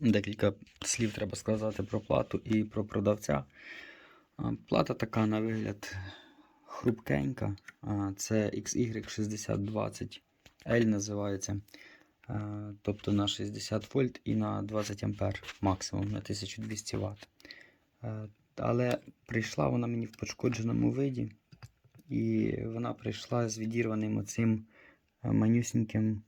Декілька слів треба сказати про плату і про продавця. Плата така на вигляд хрупкенька. Це XY6020L називається. Тобто на 60 вольт і на 20 ампер максимум на 1200 Вт. Але прийшла вона мені в пошкодженому виді. І вона прийшла з відірваним оцим манюсіньким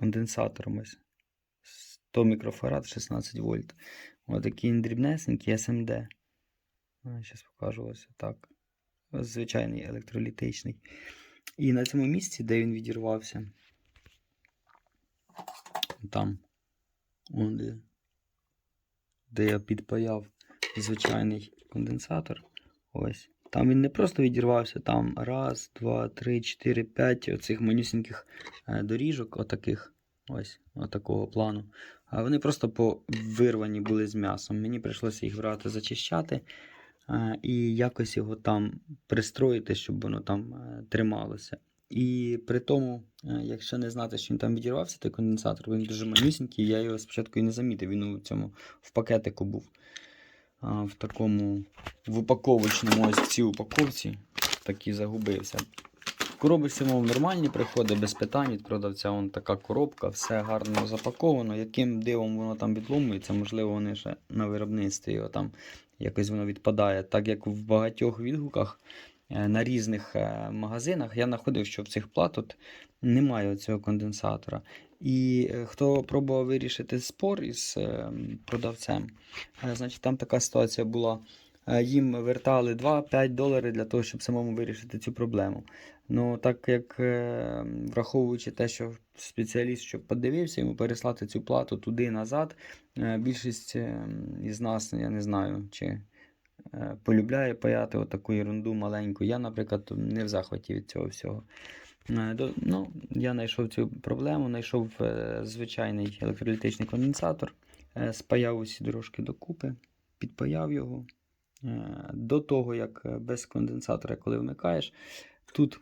конденсатором ось 100 мікрофарад 16 вольт. Ось такий він дрібнесенький SMD. Зараз покажу ось так. Звичайний електролітичний. І на цьому місці, де він відірвався, там, он де, де я підпаяв звичайний конденсатор. Ось. Там він не просто відірвався, там раз, два, три, чотири, п'ять оцих манюсіньких е, доріжок, отаких, ось, отакого плану. А вони просто по вирвані були з м'ясом. Мені прийшлося їх брати, зачищати е, і якось його там пристроїти, щоб воно там е, трималося. І при тому, якщо не знати, що він там відірвався, той конденсатор, він дуже манюсінький, я його спочатку і не замітив, він у цьому в пакетику був. В такому в упаковочному ось цій упаковці такий загубився. Коробочці, мов, нормальні приходить, без питань від продавця. Вон така коробка, все гарно запаковано. Яким дивом воно там відломується, можливо, вони ще на виробництві його там якось воно відпадає. Так як в багатьох відгуках е, на різних е, магазинах я знаходив, що в цих плат от немає цього конденсатора. І е, хто пробував вирішити спор із е, продавцем, е, значить там така ситуація була. Е, Їм вертали 2-5 доларів для того, щоб самому вирішити цю проблему. Ну, так як враховуючи те, що спеціаліст, щоб подивився, йому переслати цю плату туди назад, більшість е, із нас, я не знаю, чи полюбляє паяти отаку ерунду маленьку. Я, наприклад, не в захваті від цього всього. Е, Ну, я знайшов цю проблему, знайшов е, звичайний електролітичний конденсатор, е, спаяв усі дорожки докупи, підпаяв його. До того, як без конденсатора, коли вмикаєш, тут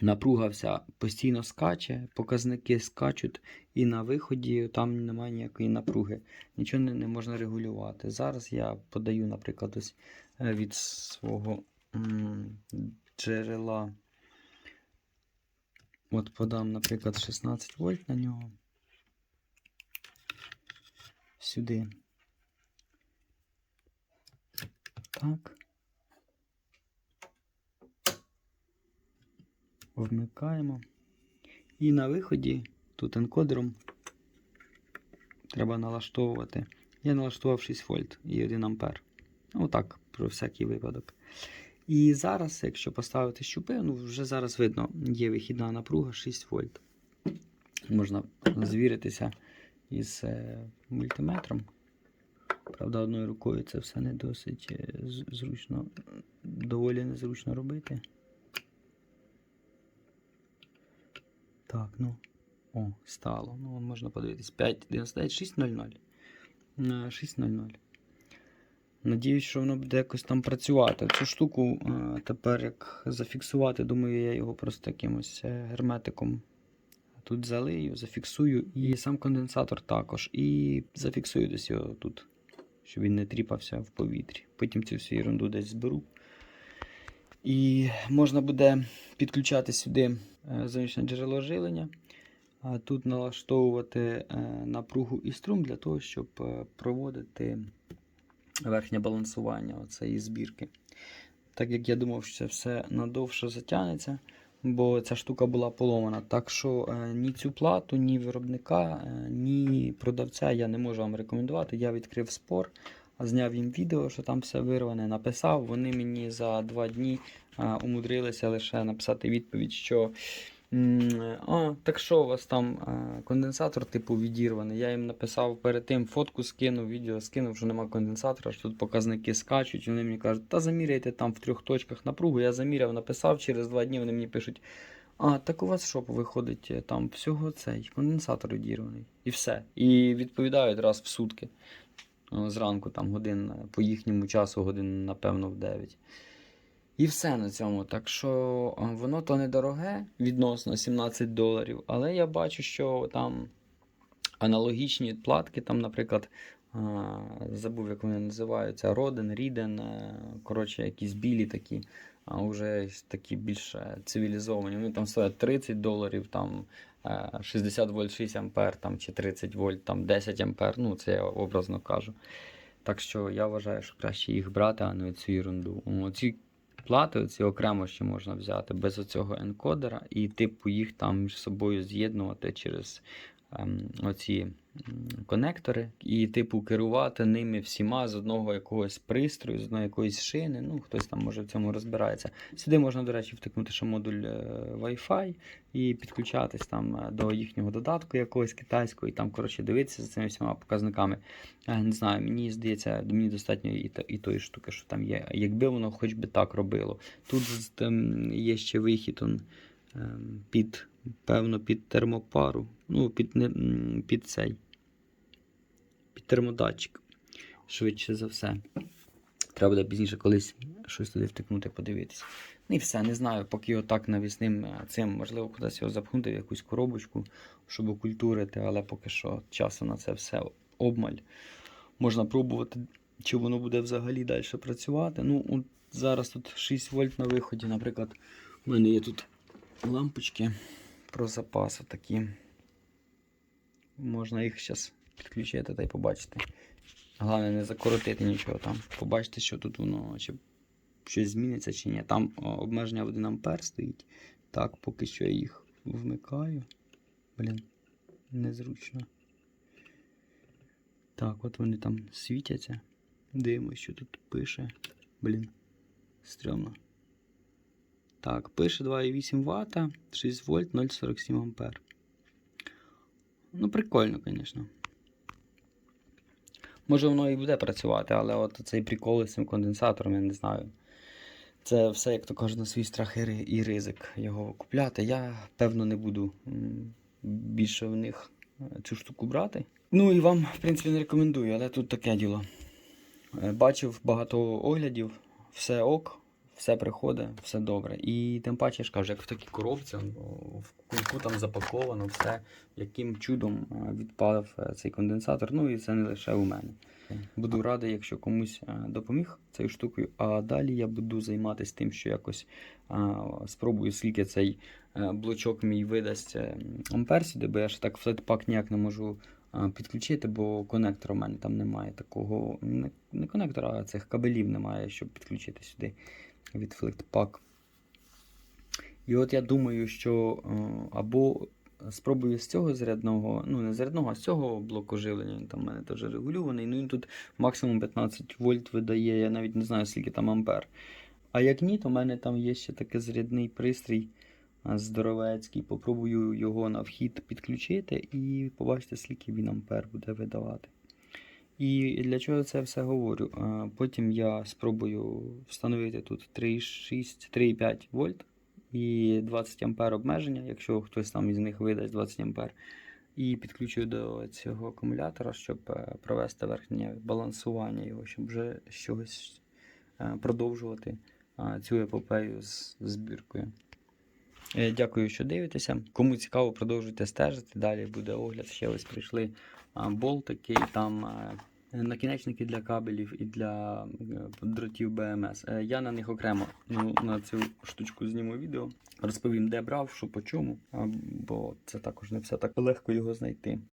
напруга вся постійно скаче, показники скачуть, і на виході там немає ніякої напруги, нічого не, можна регулювати. Зараз я подаю, наприклад, ось від свого джерела. От подам, наприклад, 16 вольт на нього. Сюди. Так. Вмикаємо. І на виході тут енкодером треба налаштовувати. Я налаштував 6 вольт і 1 ампер. Отак, про всякий випадок. І зараз, якщо поставити щупи, ну вже зараз видно, є вихідна напруга 6 вольт. Можна звіритися із е, мультиметром. Правда, одною рукою це все не досить е, зручно, доволі незручно робити. Так, ну. О, стало. Ну, можна подивитись. 5,99, 6,00. 6,00. Надіюсь, що воно буде якось там працювати. Цю штуку е, тепер як зафіксувати, думаю, я його просто якимось е, герметиком тут залию, зафіксую. І сам конденсатор також. І зафіксую десь його тут, щоб він не тріпався в повітрі. Потім цю всю ерунду десь зберу. І можна буде підключати сюди е, зовнішнє джерело живлення. Тут налаштовувати напругу і струм для того, щоб проводити верхнє балансування цієї збірки. Так як я думав, що це все надовше затягнеться, бо ця штука була поломана. Так що е, ні цю плату, ні виробника, е, ні продавця я не можу вам рекомендувати. Я відкрив спор, зняв їм відео, що там все вирване, написав. Вони мені за два дні е, умудрилися лише написати відповідь, що. А, так що у вас там конденсатор типу відірваний. Я їм написав перед тим фотку скинув, відео скинув, що нема конденсатора, що тут показники скачуть. Вони мені кажуть, та заміряйте там в трьох точках напругу. Я заміряв, написав, через два дні вони мені пишуть. А, так у вас що виходить е, там всього цей конденсатор відірваний. І все. І відповідають раз в сутки. Зранку там годин е, по їхньому часу, годин, напевно, в 9. І все на цьому. Так що воно то недороге відносно 17 доларів, але я бачу, що там аналогічні платки, там, наприклад, забув, як вони називаються, Роден, Ріден, е, коротше, якісь білі такі, а вже такі більш е, цивілізовані. Вони там стоять 30 доларів, там е, 60 вольт 6 ампер, там, чи 30 вольт, там 10 ампер, ну це я образно кажу. Так що я вважаю, що краще їх брати, а не цю ерунду. Ці плати, оці окремо ще можна взяти без оцього енкодера, і типу їх там між собою з'єднувати через оці конектори, і типу керувати ними всіма з одного якогось пристрою, з одної якоїсь шини. Ну, хтось там може в цьому розбирається. Сюди можна, до речі, втикнути ще модуль е, Wi-Fi і підключатись там е, до їхнього додатку якогось китайського, і там, коротше, дивитися за цими всіма показниками. Е, Не знаю, мені здається, мені достатньо і, і тої штуки, що там є. Якби воно хоч би так робило. Тут є ще вихід ем, під, певно, під термопару. Ну, під, не- під цей. Під термодатчик. Швидше за все. Треба буде пізніше колись щось туди втикнути, подивитися. Ну і все, не знаю, поки його так навісним е, цим, можливо, кудись його запхнути в якусь коробочку, щоб окультурити, але поки що часу на це все обмаль. Можна пробувати, чи воно буде взагалі далі працювати. Ну, от зараз тут 6 вольт на виході, наприклад, у мене є тут лампочки про запас такі. Можна їх зараз підключити та й побачити. Головне не закоротити нічого там. Побачите, що тут воно чи щось зміниться чи ні. Там обмеження в 1 ампер стоїть. Так, поки що я їх вмикаю. Блін, незручно. Так, от вони там світяться. Дивимось, що тут пише. Блін, стрьомно. Так, пише 2,8 Вт, 6 вольт, 0,47 ампер. Ну, прикольно, звісно. Може воно і буде працювати, але от цей прикол з цим конденсатором, я не знаю. Це все, як то кажуть, на свій страх і ризик його купляти. Я, певно, не буду більше в них е, цю штуку брати. Ну і вам, в принципі, не рекомендую, але тут таке діло. Е, Бачив багато оглядів, все ок, все приходить, все добре. І тим паче, я ж кажу, як в такій коробці, в кульку там запаковано, все, яким чудом е, відпав е, цей конденсатор. Ну і це не лише у мене. Буду радий, якщо комусь е, допоміг цією штукою. А далі я буду займатися тим, що якось спробую, скільки цей блочок мій видасть ампер сюди, бо я ж так флетпак ніяк не можу підключити, бо конектора у мене там немає такого. Не конектора, а цих кабелів немає, щоб підключити сюди від флетпак. І от я думаю, що е, або спробую з цього зарядного, ну не зарядного, а з цього блоку живлення. Він там у мене теж регулюваний. Ну він тут максимум 15 вольт видає, я навіть не знаю, скільки там ампер. А як ні, то в мене там є ще такий зарядний пристрій здоровецький. Попробую його на вхід підключити і побачите, скільки він ампер буде видавати. І для чого я це все говорю? Потім я спробую встановити тут 3,6, 3,5 вольт і 20 ампер обмеження, якщо хтось там із них видасть 20 ампер. І підключую до цього акумулятора, щоб е, провести верхнє балансування його, щоб вже чогось е, продовжувати цю епопею з збіркою. Е, Дякую, що дивитеся. Кому цікаво, продовжуйте стежити. Далі буде огляд. Ще ось прийшли болтики, там накінечники для кабелів і для дротів БМС. Е, Я на них окремо ну, на цю штучку зніму відео. Розповім, де брав, що по чому, бо це також не все так легко його знайти.